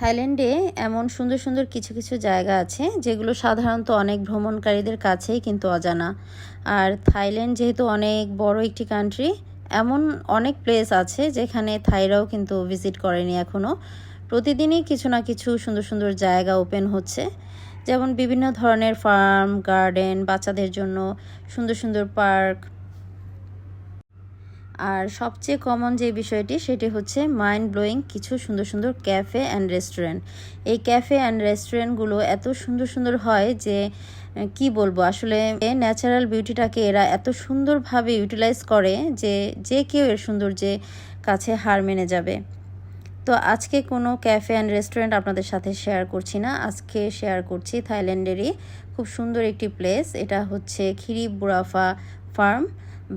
থাইল্যান্ডে এমন সুন্দর সুন্দর কিছু কিছু জায়গা আছে, যেগুলো সাধারণত অনেক ভ্রমণকারীদের কাছেই কিন্তু অজানা। আর থাইল্যান্ড যেহেতু অনেক বড় একটি কান্ট্রি এমন অনেক প্লেস আছে যেখানে থাইরাও কিন্তু ভিজিট করেনি এখনও প্রতিদিনই কিছু না কিছু সুন্দর সুন্দর জায়গা ওপেন হচ্ছে। যেমন বিভিন্ন ধরনের ফার্ম গার্ডেন বাচ্চাদের জন্য সুন্দর সুন্দর পার্ক আর সবচেয়ে কমন যে বিষয়টি, সেটি হচ্ছে মাইন্ড ব্লোয়িং কিছু সুন্দর সুন্দর ক্যাফে অ্যান্ড রেস্টুরেন্ট এই ক্যাফে অ্যান্ড রেস্টুরেন্টগুলো এত সুন্দর সুন্দর হয় যে কি বলব? আসলে ন্যাচারাল বিউটিটাকে এরা এত সুন্দরভাবে ইউটিলাইজ করে যে যে কেউ এর সৌন্দর্যে কাছে হার মেনে যাবে। তো আজকে কোনো ক্যাফে অ্যান্ড রেস্টুরেন্ট আপনাদের সাথে শেয়ার করছি না। আজকে শেয়ার করছি থাইল্যান্ডেরই খুব সুন্দর একটি প্লেস এটা হচ্ছে খিরি বুড়াফা ফার্ম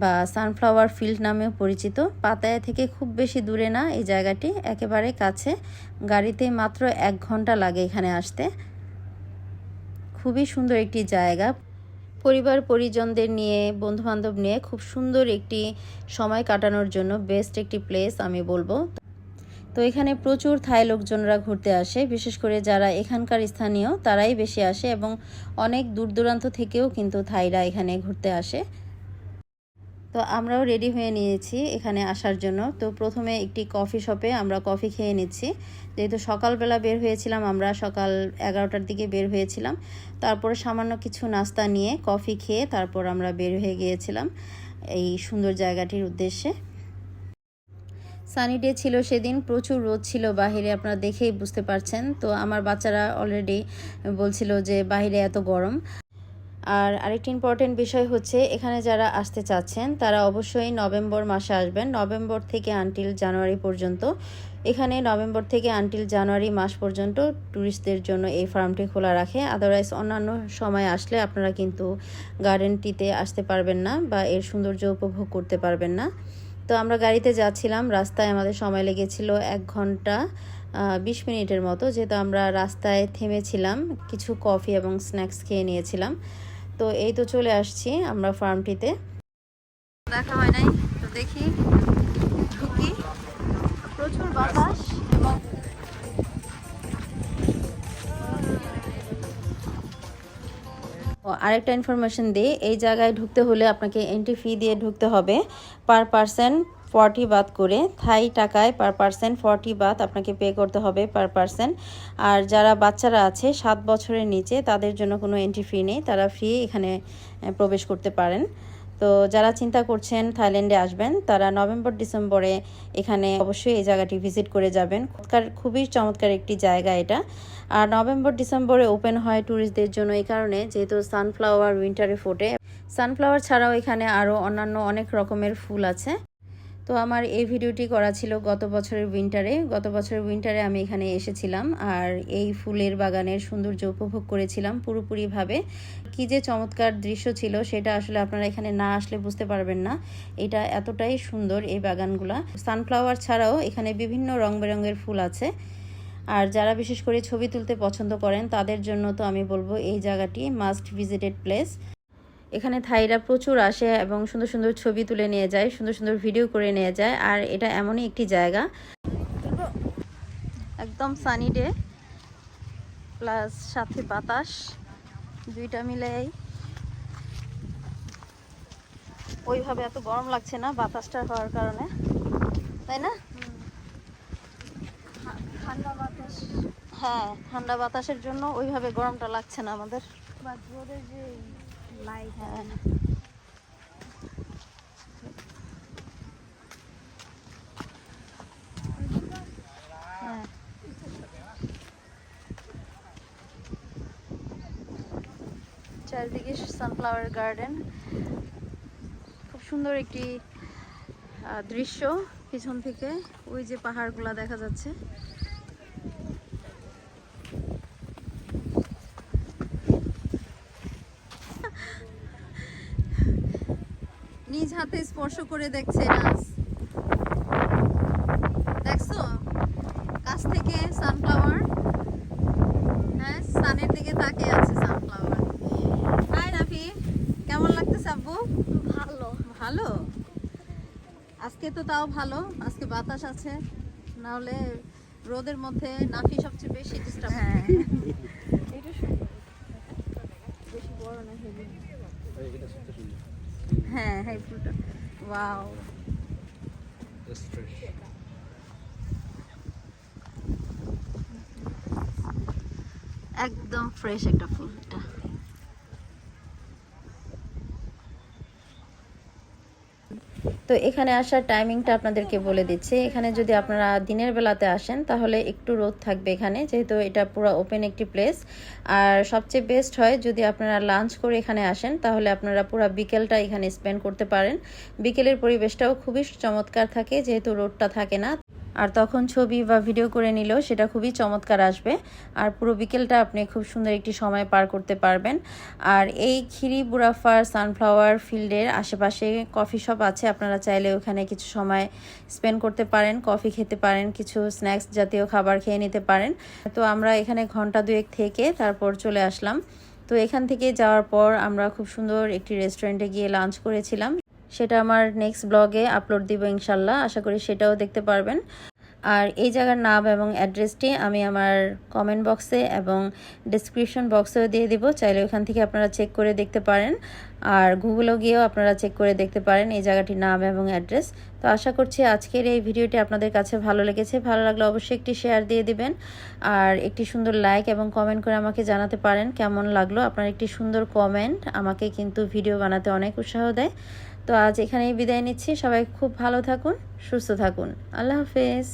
বা সানফ্লাওয়ার ফিল্ড নামেও পরিচিত। পাতায়া থেকে খুব বেশি দূরে না এই জায়গাটি, একেবারে কাছে। গাড়িতে মাত্র এক ঘণ্টা লাগে এখানে আসতে। খুবই সুন্দর একটি জায়গা। পরিবার পরিজনদের নিয়ে, বন্ধুবান্ধব নিয়ে খুব সুন্দর একটি সময় কাটানোর জন্য বেস্ট একটি প্লেস আমি বলব। তো এখানে প্রচুর থাই লোকজনরা ঘুরতে আসে, বিশেষ করে যারা এখানকার স্থানীয়, তারাই বেশি আসে এবং অনেক দূর দূরান্ত থেকেও কিন্তু থাইরা এখানে ঘুরতে আসে। তো আমরাও রেডি হয়ে নিয়েছি এখানে আসার জন্য। তো প্রথমে একটি কফি শপে আমরা কফি খেয়ে নিচ্ছি। যেহেতু সকালবেলা বের হয়েছিলাম, আমরা সকাল এগারোটার দিকে বের হয়েছিলাম। তারপরে সামান্য কিছু নাস্তা নিয়ে কফি খেয়ে তারপর আমরা বের হয়ে গিয়েছিলাম এই সুন্দর জায়গাটির উদ্দেশ্যে। সানি ডে ছিল সেদিন, প্রচুর রোদ ছিল বাহিরে, আপনারা দেখেই বুঝতে পারছেন। তো আমার বাচ্চারা অলরেডি বলছিল যে বাহিরে এত গরম। আর আরেকটি ইম্পর্টেন্ট বিষয় হচ্ছে, এখানে যারা আসতে চাচ্ছেন, তারা অবশ্যই নভেম্বর মাসে আসবেন। নভেম্বর থেকে আনটিল জানুয়ারি পর্যন্ত। এখানে নভেম্বর থেকে আনটিল জানুয়ারি মাস পর্যন্ত ট্যুরিস্টদের জন্য এই ফার্মটি খোলা রাখে। আদারওয়াইজ অন্যান্য সময় আসলে আপনারা কিন্তু গার্ডেনটিতে আসতে পারবেন না বা এর সৌন্দর্য উপভোগ করতে পারবেন না। তো আমরা গাড়িতে যাচ্ছিলাম, রাস্তায় আমাদের সময় লেগেছিল এক ঘণ্টা বিশ মিনিটের মতো। যেহেতু আমরা রাস্তায় থেমেছিলাম, কিছু কফি এবং স্ন্যাক্স খেয়ে নিয়েছিলাম। তো এই তো চলে আসছি আমরা ফার্মটিতে দেখা হয় নাই তো দেখি ঢুকি। প্রচুর বাতাস এবং আরেকটা ইনফরমেশন দিই এই জায়গায় ঢুকতে হলে আপনাকে এন্ট্রি ফি দিয়ে ঢুকতে হবে পার পার্সন ফর্টি বাত করে থাই টাকায় পার পার্সন ফর্টি বাত আপনাকে পে করতে হবে পার পার্সন আর যারা বাচ্চারা আছে, সাত বছরের নিচে, তাদের জন্য কোনো এন্ট্রি ফি নেই। তারা ফ্রি এখানে প্রবেশ করতে পারেন। তো যারা চিন্তা করছেন থাইল্যান্ডে আসবেন, তারা নভেম্বর, ডিসেম্বরে এখানে অবশ্যই এই জায়গাটি ভিজিট করে যাবেন। খুবই চমৎকার একটি জায়গা এটা। আর নভেম্বর, ডিসেম্বরে ওপেন হয় ট্যুরিস্টদের জন্য এই কারণে, যেহেতু সানফ্লাওয়ার উইন্টারে ফোটে। সানফ্লাওয়ার ছাড়াও এখানে আরও অন্যান্য অনেক রকমের ফুল আছে। তো আমার এই ভিডিওটি করা ছিল গত বছরের উইন্টারে গত বছরের উইন্টারে আমি এখানে এসেছিলাম আর এই ফুলের বাগানের সৌন্দর্য উপভোগ করেছিলাম পুরোপুরিভাবে। কি যে চমৎকার দৃশ্য ছিল সেটা আসলে আপনারা এখানে না আসলে বুঝতে পারবেন না। এটা এতটাই সুন্দর এই বাগানগুলা। সানফ্লাওয়ার ছাড়াও এখানে বিভিন্ন রং বেরঙের ফুল আছে। আর যারা বিশেষ করে ছবি তুলতে পছন্দ করেন তাদের জন্য তো আমি বলব এই জায়গাটি মাস্ট ভিজিটেড প্লেস এখানে থাইরা প্রচুর আসে এবং সুন্দর সুন্দর ছবি তুলে নিয়ে যায় সুন্দর সুন্দর ভিডিও করে নিয়ে যায় আর এটা এমনই একটি জায়গা। একদম সানি ডে প্লাস সাথে বাতাস দুইটা মিলেই। ওইভাবে এত গরম লাগছে না বাতাসটা হওয়ার কারণে তাই না? ঠান্ডা বাতাস। হ্যাঁ ঠান্ডা বাতাসের জন্য ওইভাবে গরমটা লাগছে না আমাদের। যে লাইট চারিদিকে সানফ্লাওয়ার গার্ডেন খুব সুন্দর একটি দৃশ্য পিছন থেকে। ওই যে পাহাড়গুলা দেখা যাচ্ছে। হাতে স্পর্শ করে দেখছে নাচ। দেখছ? কাছ থেকে সানফ্লাওয়ার হ্যাঁ সানের দিকে তাকিয়ে আছে সানফ্লাওয়ার হাই নাফি কেমন লাগতেছে আব্বু? ভালো। ভালো? আজকে তো তাও ভালো। আজকে বাতাস আছে। না হলে রোদের মধ্যে নাফি সবচেয়ে বেশি ডিস্টার্ব হ্যাঁ। এটা সুন্দর। বেশি বড় না হেভি। এটা সবচেয়ে সুন্দর। হ্যাঁ হ্যাঁ ফুলটা ওয়াও একদম ফ্রেশ একটা ফুলটা তো এখানে আসার টাইমিংটা আপনাদেরকে বলে দিচ্ছি। এখানে যদি আপনারা দিনের বেলাতে আসেন, তাহলে একটু রোদ থাকবে এখানে, যেহেতু এটা পুরো ওপেন একটি প্লেস আর সবচেয়ে বেস্ট হয় যদি আপনারা লাঞ্চ করে এখানে আসেন, তাহলে আপনারা পুরো বিকেলটা এখানে স্পেন্ড করতে পারেন। বিকেলের পরিবেশটাও খুবই চমৎকার থাকে, যেহেতু রোডটা থাকে না। আর তখন ছবি বা ভিডিও করে নিলেও সেটা খুবই চমৎকার আসবে। আর পুরো বিকেলটা আপনি খুব সুন্দর একটি সময় পার করতে পারবেন। আর এই খিরি বুড়াফার সানফ্লাওয়ার ফিল্ডের আশেপাশে কফি শপ আছে। আপনারা চাইলে ওখানে কিছু সময় স্পেন্ড করতে পারেন কফি খেতে পারেন, কিছু স্ন্যাক্স জাতীয় খাবার খেয়ে নিতে পারেন। তো আমরা এখানে ঘণ্টা দুয়েক থেকে তারপর চলে আসলাম। তো এখান থেকে যাওয়ার পর আমরা খুব সুন্দর একটি রেস্টুরেন্টে গিয়ে লাঞ্চ করেছিলাম। সেটা আমার নেক্সট ব্লগে আপলোড দিব ইনশাল্লাহ। আশা করি সেটাও দেখতে পারবেন। আর এই জায়গার নাম এবং অ্যাড্রেসটি আমি আমার কমেন্ট বক্সে এবং ডিসক্রিপশন বক্সেও দিয়ে দিব। চাইলে ওখান থেকে আপনারা চেক করে দেখতে পারেন। আর গুগলেও গিয়েও আপনারা চেক করে দেখতে পারেন এই জায়গাটির নাম এবং অ্যাড্রেস তো আশা করছি আজকের এই ভিডিওটি আপনাদের কাছে ভালো লেগেছে। ভালো লাগলে অবশ্যই একটি শেয়ার দিয়ে দিবেন। আর একটি সুন্দর লাইক এবং কমেন্ট করে আমাকে জানাতে পারেন কেমন লাগল। আপনার একটি সুন্দর কমেন্ট আমাকে কিন্তু ভিডিও বানাতে অনেক উৎসাহ দেয়। তো আজ এখানেই বিদায় নিচ্ছি। সবাই খুব ভালো থাকুন সুস্থ থাকুন। আল্লাহ হাফেজ।